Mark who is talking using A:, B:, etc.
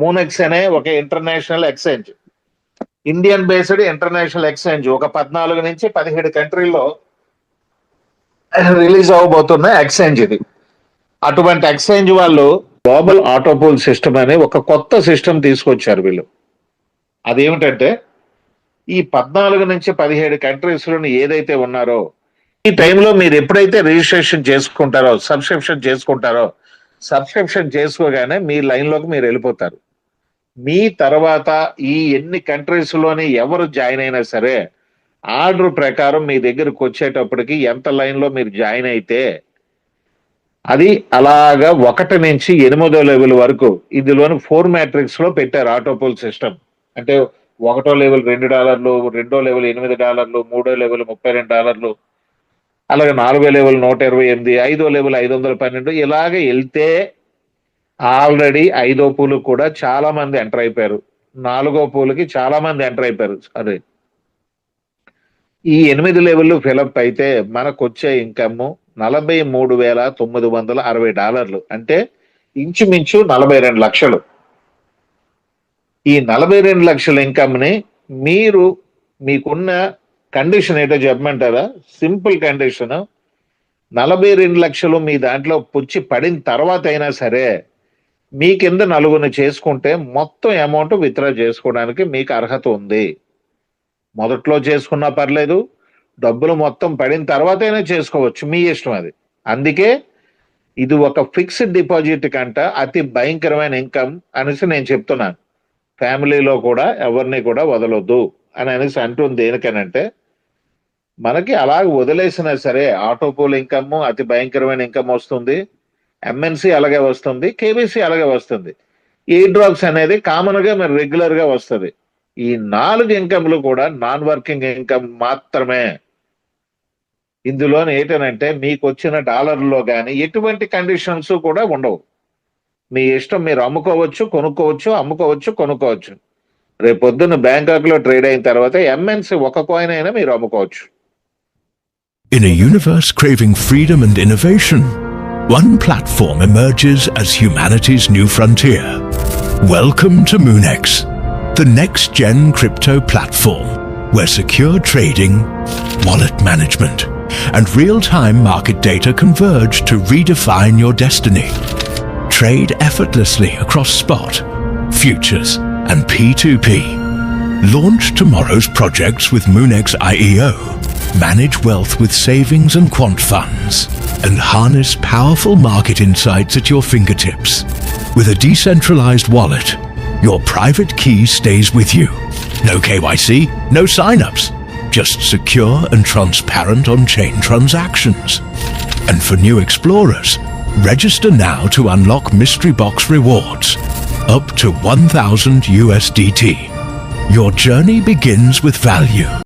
A: Moonex అనే ఒక international exchange. Indian based international exchange. ఒక పద్నాలుగు నుంచి పదిహేడు కంట్రీల్లో రిలీజ్ అవ్వబోతున్న ఎక్స్చేంజ్ ఇది. అటువంటి ఎక్స్చేంజ్ వాళ్ళు గ్లోబల్ ఆటోపూల్ సిస్టమ్ అనే ఒక కొత్త సిస్టమ్ తీసుకొచ్చారు వీళ్ళు. అదేమిటంటే ఈ పద్నాలుగు నుంచి పదిహేడు కంట్రీస్లోని ఏదైతే ఉన్నారో ఈ టైంలో మీరు ఎప్పుడైతే రిజిస్ట్రేషన్ చేసుకుంటారో సబ్స్క్రిప్షన్ చేసుకుంటారో సబ్స్క్రిప్షన్ చేసుకోగానే మీ లైన్లోకి మీరు వెళ్ళిపోతారు. మీ తర్వాత ఈ ఎన్ని కంట్రీస్లోని ఎవరు జాయిన్ అయినా సరే ఆర్డర్ ప్రకారం మీ దగ్గరకు వచ్చేటప్పటికి ఎంత లైన్లో మీరు జాయిన్ అయితే అది అలాగా ఒకటి నుంచి ఎనిమిదో లెవెల్ వరకు ఇందులోని ఫోర్ మ్యాట్రిక్స్లో పెట్టారు ఆటోపోల్ సిస్టమ్ అంటే ఒకటో లెవెల్ రెండు డాలర్లు రెండో లెవెల్ ఎనిమిది డాలర్లు మూడో లెవెల్ ముప్పై రెండు డాలర్లు అలాగే నాలుగో లెవెల్ నూట ఇరవై ఎనిమిది ఐదో లెవెల్ ఐదు వందల పన్నెండు ఇలాగ వెళ్తే ఆల్రెడీ ఐదో పూలు కూడా చాలా మంది ఎంటర్ అయిపోయారు. నాలుగో పూలకి చాలా మంది ఎంటర్ అయిపోయారు. అదే. ఈ ఎనిమిది లెవెల్ ఫిలప్ అయితే మనకు వచ్చే ఇన్కమ్ నలభై మూడు వేల తొమ్మిది వందల అరవై డాలర్లు. అంటే ఇంచుమించు నలభై రెండు లక్షలు. ఈ నలభై రెండు లక్షల ఇన్కమ్ని మీరు మీకున్న కండిషన్ ఏంటో చెప్పమంటారా? Simple condition. నలభై రెండు లక్షలు మీ దాంట్లో పుచ్చి పడిన తర్వాత అయినా సరే మీ కింద నలుగురిని చేసుకుంటే మొత్తం అమౌంట్ విత్డ్రా చేసుకోవడానికి మీకు అర్హత ఉంది. మొదట్లో చేసుకున్నా పర్లేదు డబ్బులు మొత్తం పడిన తర్వాత అయినా చేసుకోవచ్చు మీ ఇష్టం అది. అందుకే ఇది ఒక ఫిక్స్డ్ డిపాజిట్ కంట అతి భయంకరమైన ఇన్కమ్ అనేసి నేను చెప్తున్నాను. ఫ్యామిలీలో కూడా ఎవరిని కూడా వదలొద్దు అని అనేసి అంటుంది దేనికనంటే మనకి అలా వదిలేసినా సరే ఆటోపోల్ ఇన్కమ్ అతి భయంకరమైన ఇన్కమ్ వస్తుంది. ఎంఎన్సి అలాగే వస్తుంది కేబీసీ అలాగే వస్తుంది. ఈ డ్రాప్స్ అనేది కామన్గా మరి రెగ్యులర్గా వస్తుంది. ఈ నాలుగు ఇన్కమ్లు కూడా నాన్ వర్కింగ్ ఇన్కమ్ మాత్రమే. ఇందులో ఏంటనంటే మీకు వచ్చిన డాలర్లో కానీ ఎటువంటి కండిషన్స్ కూడా ఉండవు. మీ ఇష్టం మీరు అమ్ముకోవచ్చు కొనుక్కోవచ్చు అమ్ముకోవచ్చు కొనుక్కోవచ్చు. రేపు పొద్దున్న బ్యాంకాక్లో ట్రేడ్ అయిన తర్వాత ఎంఎన్సి ఒక కాయిన్ అయినా మీరు అమ్ముకోవచ్చు.
B: In a universe craving freedom and innovation, one platform emerges as humanity's new frontier. Welcome to Moonex, the next gen crypto platform where secure trading, wallet management, and real time market data converge to redefine your destiny. Trade effortlessly across spot, futures, and P2P. Launch tomorrow's projects with Moonex IEO. Manage wealth with savings and quant funds. And harness powerful market insights at your fingertips. With a decentralized wallet, your private key stays with you. No KYC, no sign-ups. Just secure and transparent on-chain transactions. And for new explorers, register now to unlock mystery box rewards up to 1000 USDT. Your journey begins with value.